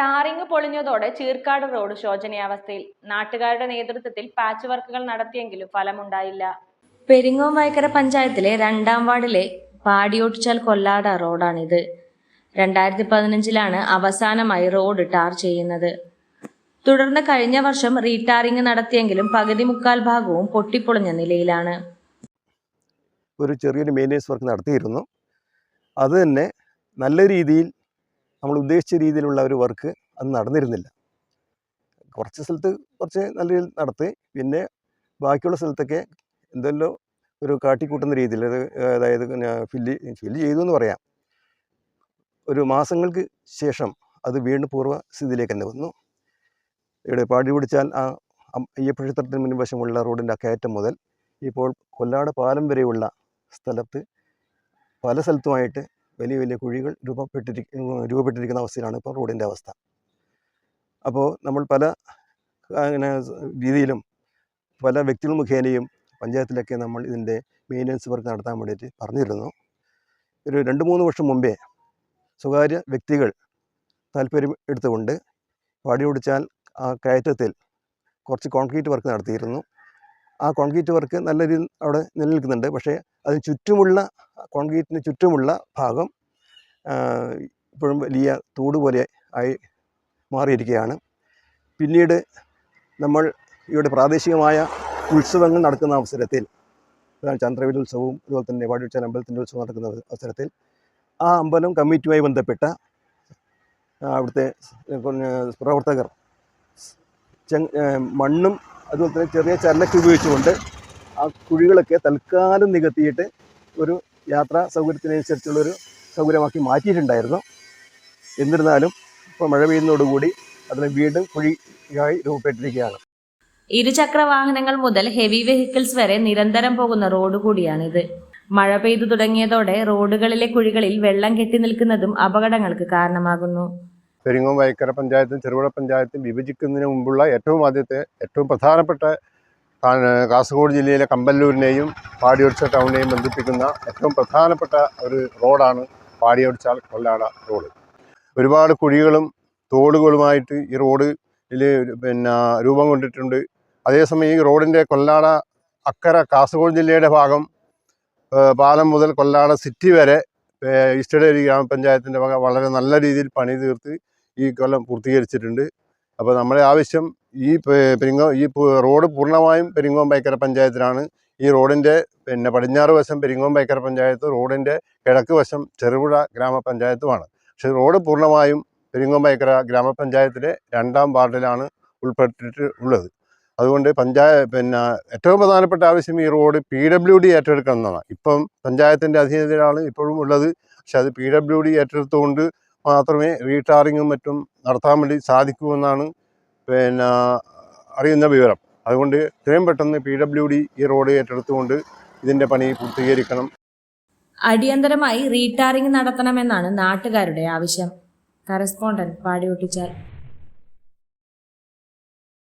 Tarring പൊളിഞ്ഞതോടെ ചീർക്കാട് road ശോചനീയാവസ്ഥയിൽ നാട്ടുകാരുടെ നേതൃത്വത്തിൽ patch വർക്കുകൾ നടത്തിയെങ്കിലും ഫലമുണ്ടായില്ല. പെരിങ്ങോം വയക്കര പഞ്ചായത്തിലെ രണ്ടാം വാർഡിലെ പാടിയോട്ടിച്ചാൽ കൊല്ലാട റോഡാണിത്. രണ്ടായിരത്തി പതിനഞ്ചിലാണ് അവസാനമായി റോഡ് ടാർ ചെയ്യുന്നത്. തുടർന്ന് കഴിഞ്ഞ വർഷം റീടാറിംഗ് നടത്തിയെങ്കിലും പകുതി മുക്കാൽ ഭാഗവും പൊട്ടിപ്പൊളിഞ്ഞ നിലയിലാണ്. ഒരു ചെറിയൊരു മെയിന്റെനൻസ് വർക്ക് നടത്തിയിരുന്നു. അത് തന്നെ നല്ല രീതിയിൽ നമ്മൾ ഉദ്ദേശിച്ച രീതിയിലുള്ള ഒരു വർക്ക് അത് നടന്നിരുന്നില്ല. കുറച്ച് സ്ഥലത്ത് കുറച്ച് നല്ല രീതിയിൽ നടത്തി. പിന്നെ ബാക്കിയുള്ള സ്ഥലത്തൊക്കെ എന്തെല്ലോ ഒരു കാട്ടിക്കൂട്ടുന്ന രീതിയിൽ അത് അതായത് ഫില്ല് ഫില്ല് ചെയ്തു എന്ന് പറയാം. ഒരു മാസങ്ങൾക്ക് ശേഷം അത് വീണ്ടും പൂർവ സ്ഥിതിയിലേക്ക് തന്നെ വന്നു. ഇവിടെ പാടി പിടിച്ചാൽ ആ അയ്യപ്പക്ഷേത്രത്തിന് അയ്യപ്പ ക്ഷേത്രത്തിന് മുൻവശമുള്ള റോഡിന്റെ അക്കയറ്റം കയറ്റം മുതൽ ഇപ്പോൾ കൊല്ലാട് പാലം വരെയുള്ള സ്ഥലത്ത് പല സ്ഥലത്തുമായിട്ട് വലിയ വലിയ കുഴികൾ രൂപപ്പെട്ടിരി രൂപപ്പെട്ടിരിക്കുന്ന അവസ്ഥയിലാണ് ഇപ്പോൾ റോഡിന്റെ അവസ്ഥ. അപ്പോൾ നമ്മൾ പല അങ്ങനെ രീതിയിലും പല വ്യക്തികൾ മുഖേനയും പഞ്ചായത്തിലൊക്കെ നമ്മൾ ഇതിന്റെ മെയിന്റനൻസ് വർക്ക് നടത്താൻ വേണ്ടിയിട്ട് പറഞ്ഞിരുന്നു. ഒരു രണ്ട് മൂന്ന് വർഷം മുമ്പേ സ്വകാര്യ വ്യക്തികൾ താല്പര്യം എടുത്തുകൊണ്ട് പാടി ഓടിച്ചാൽ ആ കയറ്റത്തിൽ കുറച്ച് കോൺക്രീറ്റ് വർക്ക് നടത്തിയിരുന്നു. ആ കോൺക്രീറ്റ് വർക്ക് നല്ല രീതിയിൽ അവിടെ നിലനിൽക്കുന്നുണ്ട്. പക്ഷേ അതിന് ചുറ്റുമുള്ള കോൺക്രീറ്റിന് ചുറ്റുമുള്ള ഭാഗം ഇപ്പോഴും വലിയ തോട് പോലെ ആയി മാറിയിരിക്കുകയാണ്. പിന്നീട് നമ്മൾ ഇവിടെ പ്രാദേശികമായ ഉത്സവങ്ങൾ നടക്കുന്ന അവസരത്തിൽ ചന്ദ്രവീര ഉത്സവവും അതുപോലെ തന്നെ വാടിവച്ചാൽ അമ്പലത്തിന്റെ ഉത്സവം നടക്കുന്ന അവസരത്തിൽ ആ അമ്പലം കമ്മിറ്റിയുമായി ബന്ധപ്പെട്ട അവിടുത്തെ പ്രവർത്തകർ മണ്ണും അതുപോലെ തന്നെ ചെറിയ ചരലൊക്കെ ഉപയോഗിച്ചുകൊണ്ട് ആ കുഴികളൊക്കെ തൽക്കാലം നികത്തിയിട്ട് ഒരു യാത്രാ സൗകര്യത്തിനനുസരിച്ചുള്ളൊരു സൗകര്യമാക്കി മാറ്റിയിട്ടുണ്ടായിരുന്നു. എന്നിരുന്നാലും ഇപ്പോൾ മഴ പെയ്യുന്നതോടുകൂടി അതിന് വീണ്ടും കുഴിയായി രൂപപ്പെട്ടിരിക്കുകയാണ്. ഇരുചക്ര വാഹനങ്ങൾ മുതൽ ഹെവി വെഹിക്കിൾസ് വരെ നിരന്തരം പോകുന്ന റോഡ് കൂടിയാണിത്. മഴ പെയ്തു തുടങ്ങിയതോടെ റോഡുകളിലെ കുഴികളിൽ വെള്ളം കെട്ടി നിൽക്കുന്നതും അപകടങ്ങൾക്ക് കാരണമാകുന്നു. പെരിങ്ങോം വൈക്കര പഞ്ചായത്തും ചെറുപുഴ പഞ്ചായത്തും വിഭജിക്കുന്നതിന് മുമ്പുള്ള ഏറ്റവും ആദ്യത്തെ ഏറ്റവും പ്രധാനപ്പെട്ട കാസർഗോഡ് ജില്ലയിലെ കമ്പല്ലൂരിനെയും പാടിയൊടിച്ച ടൗണിനെയും ബന്ധിപ്പിക്കുന്ന ഏറ്റവും പ്രധാനപ്പെട്ട ഒരു റോഡാണ് പാടിയൊടിച്ചാൽ കൊല്ലാട റോഡ്. ഒരുപാട് കുഴികളും തോടുകളുമായിട്ട് ഈ റോഡിൽ പിന്നെ രൂപം കൊണ്ടിട്ടുണ്ട്. അതേസമയം ഈ റോഡിന്റെ കൊല്ലാട അക്കര കാസർഗോഡ് ജില്ലയുടെ ഭാഗം പാലം മുതൽ കൊല്ലാട സിറ്റി വരെ ഈസ്റ്റേഡ് ഗ്രാമപഞ്ചായത്തിന്റെ വക വളരെ നല്ല രീതിയിൽ പണി തീർത്ത് ഈ കൊല്ലം പൂർത്തീകരിച്ചിട്ടുണ്ട്. അപ്പോൾ നമ്മുടെ ആവശ്യം ഈ പെരിങ്ങോ ഈ റോഡ് പൂർണമായും പെരിങ്ങോം ബൈക്കര പഞ്ചായത്തിലാണ്. ഈ റോഡിന്റെ പിന്നെ പടിഞ്ഞാറ് വശം പെരിങ്ങോം ബൈക്കര പഞ്ചായത്ത് റോഡിന്റെ കിഴക്ക് വശം ചെറുപുഴ ഗ്രാമപഞ്ചായത്തുമാണ്. പക്ഷേ റോഡ് പൂർണമായും പെരിങ്ങോം ബൈക്കര ഗ്രാമപഞ്ചായത്തിലെ രണ്ടാം വാർഡിലാണ് ഉൾപ്പെട്ടിട്ട് ഉള്ളത്. അതുകൊണ്ട് പഞ്ചായ പിന്നെ ഏറ്റവും പ്രധാനപ്പെട്ട ആവശ്യം ഈ റോഡ് പി ഡബ്ല്യു ഡി ഏറ്റെടുക്കണം എന്നാണ്. ഇപ്പം പഞ്ചായത്തിന്റെ അധീനതയിലാണ് ഇപ്പോഴും ഉള്ളത്. പക്ഷെ അത് പി ഡബ്ല്യു ഡി ഏറ്റെടുത്തുകൊണ്ട് മാത്രമേ റീടാറിങ്ങും മറ്റും നടത്താൻ വേണ്ടി സാധിക്കൂ എന്നാണ് പിന്നെ അറിയുന്ന വിവരം. അതുകൊണ്ട് എത്രയും പെട്ടെന്ന് പി ഡബ്ല്യു ഡി ഈ റോഡ് ഏറ്റെടുത്തുകൊണ്ട് ഇതിന്റെ പണി പൂർത്തീകരിക്കണം. അടിയന്തരമായി റീടാറിംഗ് നടത്തണമെന്നാണ് നാട്ടുകാരുടെ ആവശ്യം. കറസ്പോണ്ടന്റ് പാടിയൊട്ടിച്ചാൽ.